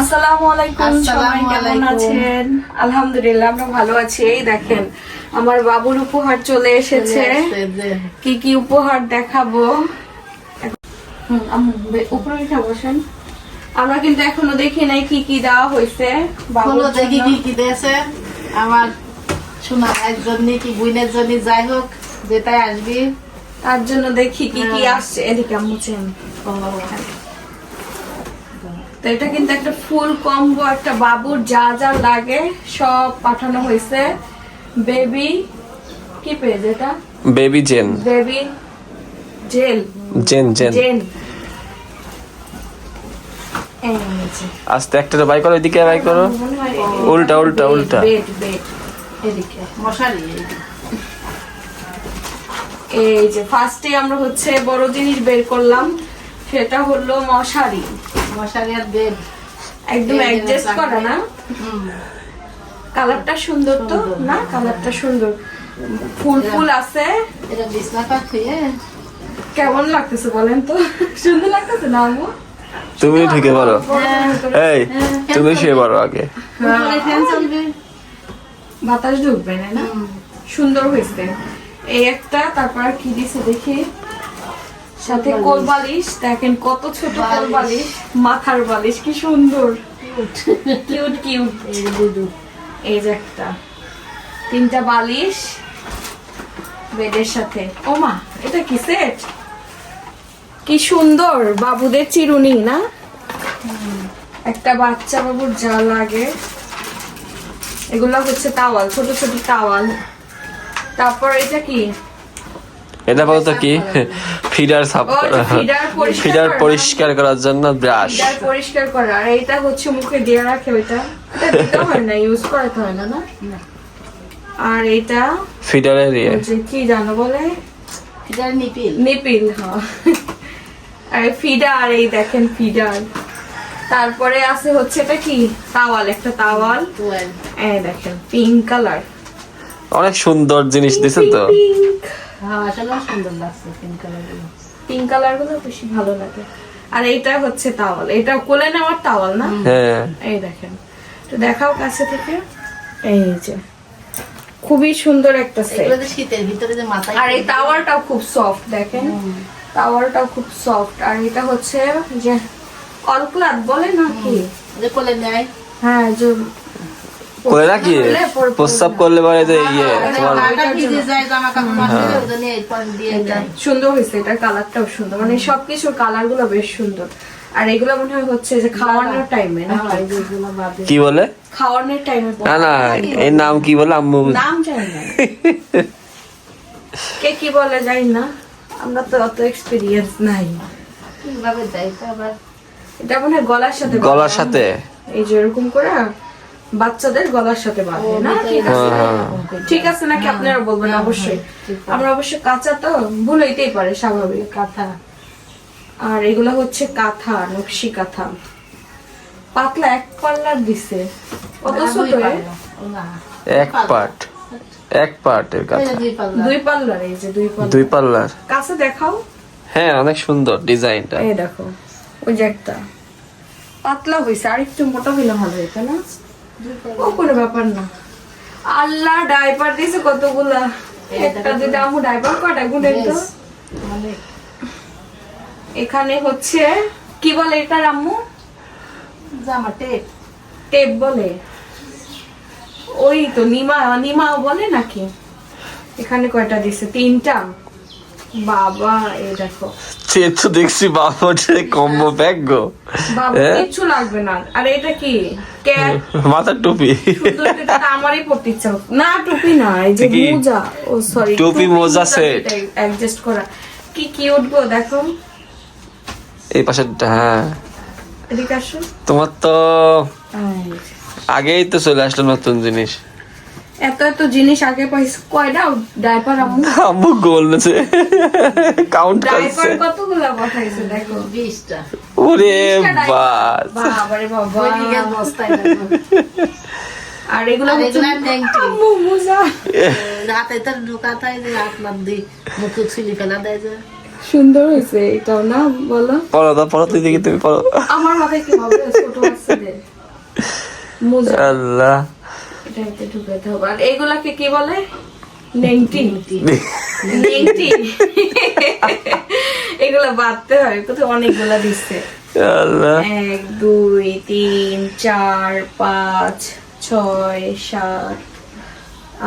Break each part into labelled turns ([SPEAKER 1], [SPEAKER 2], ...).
[SPEAKER 1] আসসালামু আলাইকুম সবাই কেমন আছেন? আলহামদুলিল্লাহ আমরা ভালো আছি। এই দেখেন আমার বাবুর উপহার চলে এসেছে। কি কি উপহার দেখাবো? উপরে উঠে বসেন। আমরা কিন্তু এখনও দেখি নাই কি কি দেওয়া হয়েছে বাবুর
[SPEAKER 2] দেখি কি কি দিয়েছে। আমার শোনা ভাইয়ের জন্য কি বোনের জন্য যাই হোক যেটাই আসবি।
[SPEAKER 1] তার জন্য দেখি কি কি
[SPEAKER 2] হ্যাঁ।
[SPEAKER 1] আসছে। এদিকে আম্মু চেন। তো এটা কিন্তু একটা ফুল কম্বো একটা বাবুর যা যা লাগে সব পাঠানো হয়েছে। বেবি কি পেজ এটা?
[SPEAKER 3] Baby Jane.
[SPEAKER 1] Baby jail.
[SPEAKER 3] Jane Jane.
[SPEAKER 1] Gen.
[SPEAKER 3] আস্তে একটা বাই করো এদিকে বাই করো। উল্টা, উল্টা, উল্টা।
[SPEAKER 1] বেড বেড এদিকে।
[SPEAKER 2] মশারি এই যে।
[SPEAKER 1] এই যে ফার্স্টে আমরা হচ্ছে বড় জিনিস বের করলাম সেটা হলো মশারি।
[SPEAKER 2] মশারি আর বেড
[SPEAKER 1] একদম অ্যাডজাস্ট করা না। কালারটা সুন্দর তো? না?
[SPEAKER 2] হ্যাঁ।
[SPEAKER 1] কালারটা সুন্দর। ফুল ফুল আছে।
[SPEAKER 2] এটা বিছনা কাঠ হয়ে
[SPEAKER 1] কেমন লাগতেছে বলেন তো? সুন্দর লাগতেছে না আম্মু?
[SPEAKER 3] তুমি ঢুকে পারো
[SPEAKER 1] হ্যাঁ।
[SPEAKER 3] এই তুমি শুয়ে পারো আগে।
[SPEAKER 1] বাতাস ঢুকবে না? না সুন্দর হয়েছে। এই একটা তারপর কি দিছে দেখি। সাথে কোল বালিশ। দেখেন কত ছোট কোল বালিশ। মাথার বালিশ কি সুন্দর। কিউট কিউট
[SPEAKER 2] এই যে
[SPEAKER 1] একটা। তিনটা বালিশ বেডের সাথে। ও মা এটা কি সেট? কি সুন্দর বাবুদের চিরুনি না? একটা বাচ্চা বাবুর যা লাগে। এগুলো হচ্ছে তাওয়াল ছোট ছোট তাওয়াল তারপর এটা কি?
[SPEAKER 3] এটা বলতো কি? ফিডার সাফ করা। ফিডার পরিষ্কার করার জন্য ব্রাশ।
[SPEAKER 1] পরিষ্কার করা। আর এটা হচ্ছে মুখে দিয়ে রাখে ওইটা। এটা হয় না ইউজ করাতে হয় না না? আর এটা
[SPEAKER 3] ফিডারের ইয়ে
[SPEAKER 1] কি জানো বলে?
[SPEAKER 2] এটা নিপিল।
[SPEAKER 1] নিপিল হ্যাঁ। আর ফিডার এই দেখেন ফিডার। তারপরে আছে হচ্ছে এটা কি? তাওয়াল একটা তাওয়াল। এই দেখেন পিঙ্ক কালার
[SPEAKER 3] অনেক সুন্দর জিনিস দিছে তো।
[SPEAKER 1] পিঙ্ক
[SPEAKER 2] হ্যাঁ আসলে সুন্দর লাগছে পিঙ্ক কালার
[SPEAKER 1] পিঙ্ক কালার বেশি ভালো লাগে। আর এইটা হচ্ছে তাওয়াল এটা কোলে নেওয়ার তাওয়াল না?
[SPEAKER 3] হ্যাঁ।
[SPEAKER 1] এই দেখেন। তো দেখাও কাছে থেকে। এই যে খুবই সুন্দর একটা সেট
[SPEAKER 2] শীতের ভিতরে যে মাথায়
[SPEAKER 1] আর এই টাওয়ারটাও খুব সফট দেখেন। টাওয়ারটাও খুব সফট আর এটা হচ্ছে যে অল ক্লাথ বলে নাকি
[SPEAKER 2] যে কোলে নেয়।
[SPEAKER 1] হ্যাঁ যে
[SPEAKER 3] করে নাকি প্রস্তাব করলে পরে যে ইয়ে তোমার
[SPEAKER 2] দেয়
[SPEAKER 1] সুন্দর হয়েছে এটার কালারটাও সুন্দর। মানে সবকিছুর কালারগুলো বেশ সুন্দর। আর এগুলো মনে হয় হচ্ছে যে খাওয়ানোর টাইমে না?
[SPEAKER 2] হ্যাঁ,
[SPEAKER 3] কি বলে?
[SPEAKER 1] খাওয়ানোর টাইমে
[SPEAKER 3] না না এর নাম কি বলে? আম্মু
[SPEAKER 1] নাম জানি না। কে কি বলে জানি না। আমরা তো অত এক্সপিরিয়েন্স নাই।
[SPEAKER 2] কীভাবে দেয় তো আবার?
[SPEAKER 1] এটা মনে হয় গলার সাথে
[SPEAKER 3] গলার সাথে?
[SPEAKER 1] এই যে এরকম করে বাচ্চাদের গলার সাথে বাঁধে না? ঠিক আছে?
[SPEAKER 3] হ্যাঁ।
[SPEAKER 1] ঠিক আছে নাকি আপনারা বলবেন? অবশ্যই। আমরা অবশ্য কাঁচা তো ভুল হইতেই পারে স্বাভাবিক
[SPEAKER 2] কাঁথা।
[SPEAKER 1] আর এগুলো হচ্ছে কাঁথা নকশি কাঁথা। পাতলা এক পাল্লার দিছে। কত ছোট?
[SPEAKER 2] পাল্লা।
[SPEAKER 3] এক পার্ট এক পার্টের
[SPEAKER 2] এই
[SPEAKER 3] কথা।
[SPEAKER 2] দুই
[SPEAKER 1] পাল্লার এই যে দুই পাল্লা।
[SPEAKER 3] দুই পাল্লার।
[SPEAKER 1] কাছে দেখাও।
[SPEAKER 3] হ্যাঁ অনেক সুন্দর ডিজাইনটা।
[SPEAKER 1] এই দেখো ওই যে একটা। পাতলা হয়েছে আর একটু মোটা হইলে ভালো হইতো না? ও কোনো ব্যাপার না। আল্লাহ ডাইপার দিয়েছে কতগুলা? একটা দুইটা আমু ডাইপার কটা তো? এখানে হচ্ছে কি বলে এটা আম্মু?
[SPEAKER 2] জামা টেপ
[SPEAKER 1] টেপ বলে। ওই তো নিমা নিমা বলে নাকি? এখানে কয়টা দিছে তিনটা। বাবা এই দেখো।
[SPEAKER 3] সে তো দেখছি বাবার কম্বো প্যাক গো।
[SPEAKER 1] বাবা
[SPEAKER 3] হ্যাঁ?
[SPEAKER 1] কিচ্ছু লাগবে না। আর এটা কি?
[SPEAKER 3] মাথার টুপি।
[SPEAKER 1] আমারই পড়তে ইচ্ছা না টুপি না এই যে মোজা। ও সরি
[SPEAKER 3] টুপি, মোজা set।
[SPEAKER 1] অ্যাডজাস্ট করা। কি কিউট গো দেখো।
[SPEAKER 3] এই পাশেরটা হ্যাঁ। তোমার তো আগেই তো চলে আসলো নতুন জিনিস।
[SPEAKER 1] এত এত জিনিস আগে পাইছি কয়টা? ডাইপার আম্মু
[SPEAKER 3] আম্মু গোল নেছে। কাউন্ট
[SPEAKER 1] ডাইপার
[SPEAKER 3] করছে।
[SPEAKER 1] পাঠাইছে দেখো।
[SPEAKER 2] বিশটা।
[SPEAKER 3] ওরে বাস।
[SPEAKER 1] বাবারে বাবা।
[SPEAKER 2] ওই বস্তায়
[SPEAKER 1] আর এগুলো হচ্ছে। আম্মু মোজা।
[SPEAKER 2] যে হাত মুখে ছিলি ফেলা দেয় যে।
[SPEAKER 1] সুন্দর হয়েছে এটাও না বলো?
[SPEAKER 3] পড়ো তো পড়ো তুই দেখি তুমি পড়ো।
[SPEAKER 1] আমার মাথায় কি হবে ছোট বাচ্চাদের।
[SPEAKER 3] আল্লাহ।
[SPEAKER 1] এটাতে ঢুকাতে হবে। আর এগুলাকে কি বলে? নেংটি নেংটি এগুলা বাঁধতে হয় কোথায় অনেকগুলা দিচ্ছে। এক দুই তিন চার পাঁচ ছয় সাত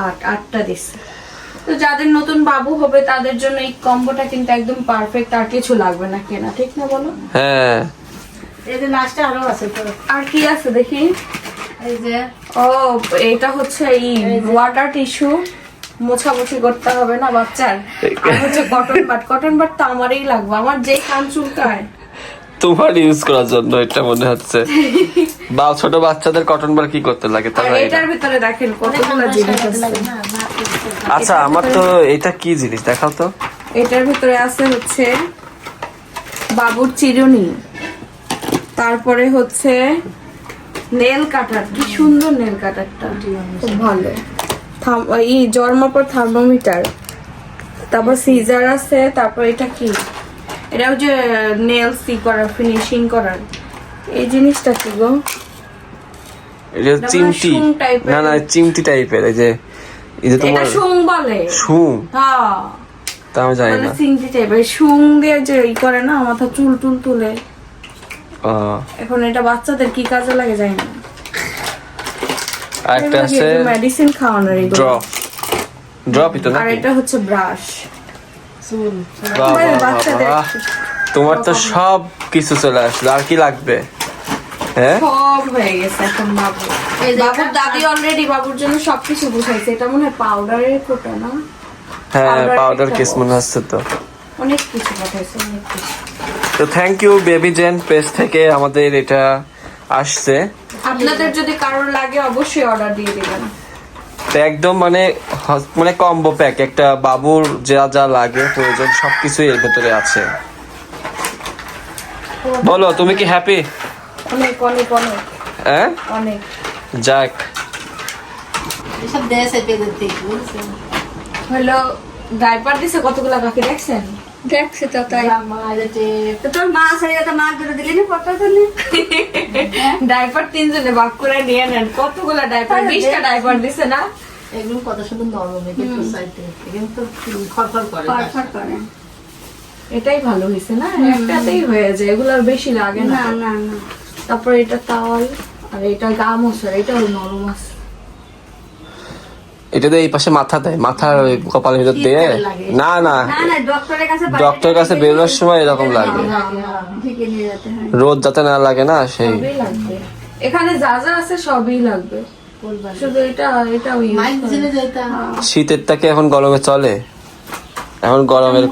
[SPEAKER 1] আট আটটা দিচ্ছে। তো যাদের নতুন বাবু হবে তাদের জন্য এই কম্বোটা কিন্তু একদম পারফেক্ট আর কিছু লাগবে না কেনা ঠিক না বলো?
[SPEAKER 3] হ্যাঁ।
[SPEAKER 2] এই যে লাস্টে আরও আছে তো।
[SPEAKER 1] আর কি আছে দেখি?
[SPEAKER 2] এই যে
[SPEAKER 1] ও এটা হচ্ছে এই ওয়াটার টিস্যু মোছামুছি করতে হবে না বাচ্চার? আর হচ্ছে কটন বাট কটন বাট তো আমারই লাগবে আমার যে কান চুলকায়।
[SPEAKER 3] তোমার ইউজ করার জন্য এটা মনে হচ্ছে। বা ছোট বাচ্চাদের কটন বার কি করতে লাগে তারা
[SPEAKER 1] এটার ভিতরে দেখেন কতগুলো জিনিস আছে।
[SPEAKER 3] আচ্ছা আমার তো এটা কি জিনিস দেখাও তো।
[SPEAKER 1] এটার ভিতরে আছে হচ্ছে বাবুর চিরুনি। তারপরে হচ্ছে নেল কাটার কি সুন্দর নেল কাটারটা। খুব ভালো। থাম- ই জন্মার থার্মোমিটার তারপর সিজার আছে তারপর এটা কি? এটা হচ্ছে নেল সি করার ফিনিশিং করার। এই জিনিসটা কি গো?
[SPEAKER 3] এটা
[SPEAKER 1] এটা
[SPEAKER 3] চিমটি।
[SPEAKER 1] শুং type-এর।
[SPEAKER 3] না না চিমটি টাইপের এই যে এই
[SPEAKER 1] এটা
[SPEAKER 3] তোমার
[SPEAKER 1] শুং বলে।
[SPEAKER 3] শুং।
[SPEAKER 1] হ্যাঁ।
[SPEAKER 3] তা আমি জানি
[SPEAKER 1] মানে
[SPEAKER 3] না।
[SPEAKER 1] টাইপের শুং দিয়ে যে ই করে না মাথা চুল টুল তুলে। এখন এটা বাচ্চাদের কি কাজে লাগে যায় না।
[SPEAKER 3] আর একটা আছে
[SPEAKER 1] মেডিসিন খাওয়ানোর এগুলো।
[SPEAKER 3] ড্রপ ড্রপই তো
[SPEAKER 1] আর এটা হচ্ছে ব্রাশ।
[SPEAKER 3] তোমার তো সব কিছু চলে আসলো আর কি লাগবে? হ্যাঁ?
[SPEAKER 1] সব হয়ে গেছে এখন বাবু। বাবুর দাদি অলরেডি বাবুর জন্য সবকিছু বুঝাইছে এটা মনে হয় পাউডারের ফোটা না?
[SPEAKER 3] হ্যাঁ পাউডার কেস মনে হচ্ছে তো।
[SPEAKER 1] অনেক কিছু পাঠাইছে অনেক কিছু।
[SPEAKER 3] তো thank you baby Jane page থেকে আমাদের এটা আসছে।
[SPEAKER 1] আপনাদের যদি কারোর লাগে অবশ্যই অর্ডার দিয়ে দিবেন।
[SPEAKER 3] তো একদম মানে মানে কম্বো প্যাক একটা বাবুর যা যা লাগে প্রয়োজন সবকিছুই এর ভেতরে আছে। বলো তুমি কি হ্যাপি
[SPEAKER 1] অনেক অনেক অনেক।
[SPEAKER 3] হ্যাঁ?
[SPEAKER 1] অনেক।
[SPEAKER 3] যাক।
[SPEAKER 2] এসব দেশে পেদের থেকে
[SPEAKER 1] হলো ডাইপার দিছে কতগুলা বাকি দেখছেন?
[SPEAKER 4] দেখছি তো তাই। তোর মা সারি তো মা দিলি না কত
[SPEAKER 1] ডাইপার তিনজনে ভাগ করে নিয়ে নেন। কতগুলা ডাইপার বিশটা ডাইপার দিছে না?
[SPEAKER 2] এগুলো কত সুন্দর নরম একটু সাইডে কিন্তু করে
[SPEAKER 4] করে।
[SPEAKER 1] এটাই ভালো হয়েছে না? একটাতেই হয়ে যায় এগুলো আর বেশি লাগে না।
[SPEAKER 4] না না
[SPEAKER 1] তারপর এটা তাওয়াল আর এটা গা মশার এটা নরম আছে।
[SPEAKER 3] এটা দিয়ে এই পাশে মাথা দেয়। মাথার ওই কপালের ভিতর দিয়ে? না না।
[SPEAKER 4] ডক্টরের কাছে
[SPEAKER 3] বেরোনোর সময় এরকম লাগে।
[SPEAKER 4] নিয়ে যেতে হয়।
[SPEAKER 3] রোদ যাতে না লাগে না সেই।
[SPEAKER 1] এখানে যা যা আছে সবই লাগবে।
[SPEAKER 3] শীতের এখন গরমে চলে? এখন গরমের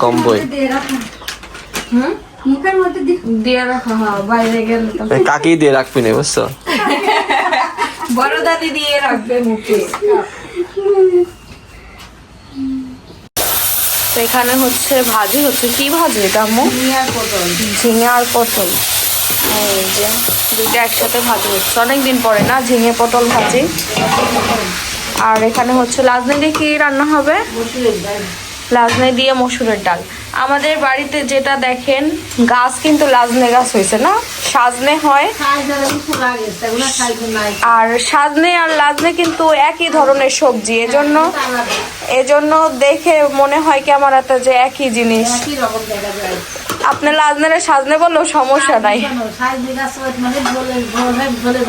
[SPEAKER 1] হ্যাঁ গেলে তো
[SPEAKER 3] কাকি দিয়ে রাখবি না বুঝছ?
[SPEAKER 1] বড় দাদি দিয়ে রাখবে মুখে। তো এখানে হচ্ছে ভাজি হচ্ছে। কি ভাজি এটা আম্মু?
[SPEAKER 2] নিয়ার পটল।
[SPEAKER 1] ঝিঙে আর পটল। এই যে দুইটা একসাথে ভাজি হচ্ছে। অনেকদিন পরে না ঝিঙে পটল ভাজি। আর এখানে হচ্ছে লাজনি দিয়ে কি রান্না হবে? লাজনে দিয়ে মসুরের ডাল। আমাদের বাড়িতে যেটা দেখেন, গাছ কিন্তু লাজনে গাছ হয়েছে না? সাজনে হয়। আর সাজনে আর লাজনে কিন্তু একই ধরনের সবজি। এজন্য এজন্য দেখে মনে হয় কি আমার এত যে একই জিনিস। আপনি লাজনে সাজনে বললেও সমস্যা নাই।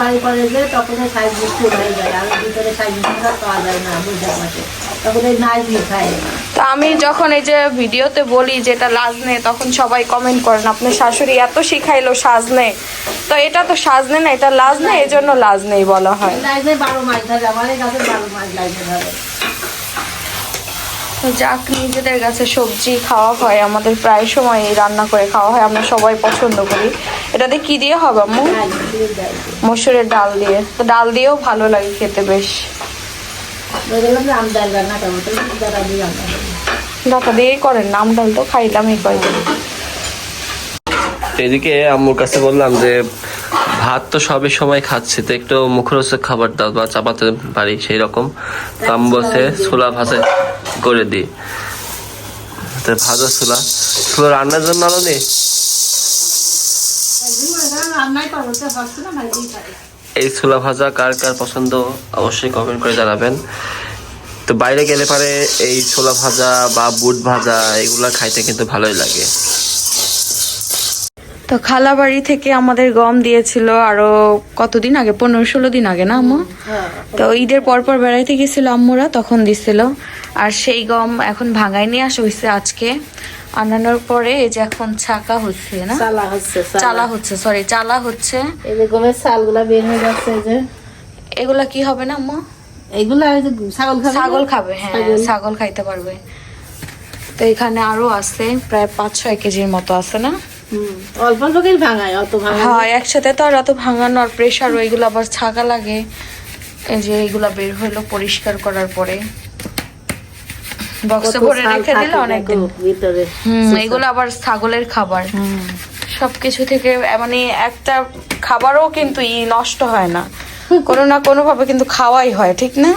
[SPEAKER 2] বাড়ি তখন যায়, আর ভিতরে পাওয়া যায় না
[SPEAKER 1] তো আমি যখন এই যে ভিডিওতে বলি যেটা লাজনে তখন সবাই কমেন্ট করেন আপনার শাশুড়ি এত শিখাইলো সাজনে। তো এটা তো সাজনে না এটা লাজনে এজন্য লাজনেই বলা হয়।
[SPEAKER 2] এই বারো মাস লাইনে ধরে।
[SPEAKER 1] যাক নিজেদের কাছে সবজি খাওয়া হয় আমাদের প্রায় সময় রান্না করে খাওয়া হয় আমরা সবাই পছন্দ করি। এটাতে কি দিয়ে হবে আম্মু? মসুরের ডাল দিয়ে। তো ডাল দিয়েও ভালো লাগে খেতে বেশ।
[SPEAKER 2] দিয়ে
[SPEAKER 1] ডাটা দিয়েই করেন নাম ডাল তো খাইলাম এই কয়দিন।
[SPEAKER 3] এদিকে আম্মুর কাছে বললাম যে ভাত তো সবই সময় খাচ্ছি তো একটু মুখরোচক খাবার দাও বা চাপাতে পারি সেই রকম তো আম্মু বসে ছোলা ভাজা করে দিই তো ভাজা ছোলা। ছোলা রান্নার জন্য আলো নেই?
[SPEAKER 2] রান্নাই করব তো না ভাই খাই
[SPEAKER 3] এই ছোলা ভাজা কার কার পছন্দ অবশ্যই কমেন্ট করে জানাবেন। তো বাইরে গেলে পারে এই ছোলা ভাজা বা বুট ভাজা এগুলা খাইতে কিন্তু ভালোই লাগে।
[SPEAKER 1] তো খালা বাড়ি থেকে আমাদের গম দিয়েছিল আরও কতদিন আগে? পনেরো, ষোলো দিন আগে না, আম্মু? তো ঈদের পর পর বেড়াইতে গেছিল আম্মুরা, তখন দিছিল। আর সেই গম এখন ভাঙায় নিয়ে আসা হয়েছে আজকে। আনানোর পরে এই যে এখন ছাকা হচ্ছে না?
[SPEAKER 2] চালা হচ্ছে
[SPEAKER 1] চালা। হচ্ছে সরি চালা হচ্ছে।
[SPEAKER 2] এই যে গমের চালগুলা বের হয়ে যাচ্ছে যে।
[SPEAKER 1] এগুলা কি হবে না আম্মু?
[SPEAKER 2] যে ছাগল খাবে
[SPEAKER 1] ছাগল খাবে হ্যাঁ
[SPEAKER 2] ছাগল।
[SPEAKER 1] খাইতে পারবে। তো এখানে আরও আছে প্রায় পাঁচ ছয় কেজির মতো আছে না?
[SPEAKER 2] অল্প অল্প করে ভাঙায় অত ভাঙায়
[SPEAKER 1] হ্যাঁ একসাথে তো আর এত ভাঙানো আর প্রেশার ওইগুলো আবার ছাকা লাগে। এই যে এইগুলা বের হইল পরিষ্কার করার পরে। বক্সে ভরে রেখে দিলে
[SPEAKER 2] ভিতরে।
[SPEAKER 1] এগুলো আবার ছাগলের খাবার। সবকিছু থেকে মানে একটা খাবারও কিন্তু ই নষ্ট হয় না। কোনো না কোনো ভাবে কিন্তু খাওয়াই হয় ঠিক না?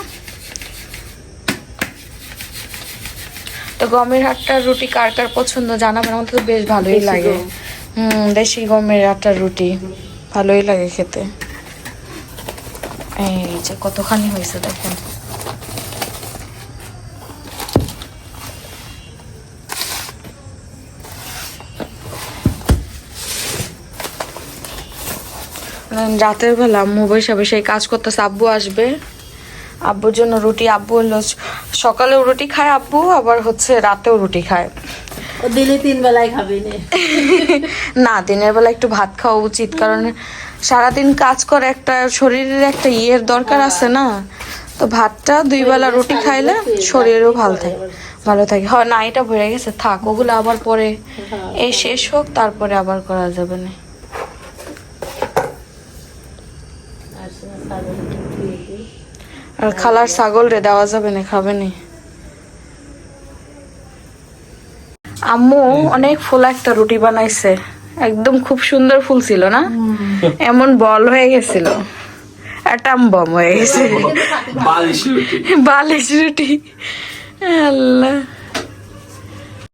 [SPEAKER 1] তো গমের আটটার রুটি কার কার পছন্দ জানাবেন? আমার তো বেশ ভালোই লাগে। হুম দেশি গমের আটার রুটি। ভালোই লাগে খেতে। এই যে কতখানি হয়েছে দেখেন। রাতের বেলা আম্মু বসে বসে কাজ করতেছে আব্বু আসবে। আব্বুর জন্য রুটি আব্বু হলো সকালেও রুটি খায় আব্বু আবার হচ্ছে রাতেও রুটি খায়।
[SPEAKER 2] দিলে তিন বেলায় খাবি নে।
[SPEAKER 1] না দিনের বেলা একটু ভাত খাওয়া উচিত কারণ সারাদিন কাজ করে একটা শরীরের একটা ইয়ের দরকার আছে না। তো ভাতটা দুই বেলা রুটি খাইলে শরীরও ভালো থাকে ভালো থাকে। হয় না এটা ভরে গেছে থাক ওগুলো আবার পরে। এই শেষ হোক তারপরে আবার করা যাবে না। আর খালার ছাগল রে দেওয়া যাবে না খাবে না। আম্মু অনেক ফুল একটা রুটি বানাইছে। একদম খুব সুন্দর ফুল ছিল না? এমন বল হয়ে গেছিল। অ্যাটাম বম হয়ে গেছে। বালিশ রুটি। আল্লাহ।